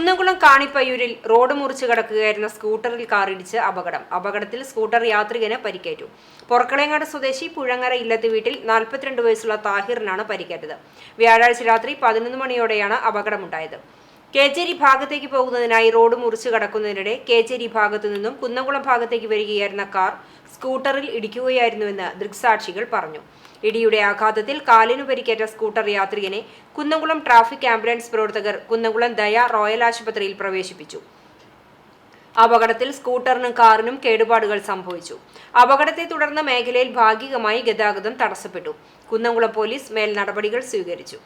Kunnamkulam കാണിപ്പയ്യൂരിൽ road മുറിച്ച് കിടക്കുകയായിരുന്ന സ്കൂട്ടറിൽ കാറിടിച്ച് അപകടം. അപകടത്തിൽ സ്കൂട്ടർ യാത്രികന് പരിക്കേറ്റു. പൊറക്കളയങ്ങാട് സ്വദേശി പുഴങ്ങര ഇല്ലത്ത് വീട്ടിൽ നാൽപ്പത്തിരണ്ട് വയസ്സുള്ള താഹിറിനാണ് പരിക്കേറ്റത്. വ്യാഴാഴ്ച രാത്രി പതിനൊന്ന് മണിയോടെയാണ് അപകടമുണ്ടായത്. കേച്ചേരി ഭാഗത്തേക്ക് പോകുന്നതിനായി റോഡ് മുറിച്ചു കടക്കുന്നതിനിടെ കേച്ചേരി ഭാഗത്തു നിന്നും കുന്നംകുളം ഭാഗത്തേക്ക് വരികയായിരുന്ന കാർ സ്കൂട്ടറിൽ ഇടിക്കുകയായിരുന്നുവെന്ന് ദൃക്സാക്ഷികൾ പറഞ്ഞു. ഇടിയുടെ ആഘാതത്തിൽ കാലിനു പരിക്കേറ്റ സ്കൂട്ടർ യാത്രികനെ കുന്നംകുളം ട്രാഫിക് ആംബുലൻസ് പ്രവർത്തകർ കുന്നംകുളം ദയ റോയൽ ആശുപത്രിയിൽ പ്രവേശിപ്പിച്ചു. അപകടത്തിൽ സ്കൂട്ടറിനും കാറിനും കേടുപാടുകൾ സംഭവിച്ചു. അപകടത്തെ തുടർന്ന് മേഖലയിൽ ഭാഗികമായി ഗതാഗതം തടസ്സപ്പെട്ടു. കുന്നംകുളം പോലീസ് മേൽ നടപടികൾ സ്വീകരിച്ചു.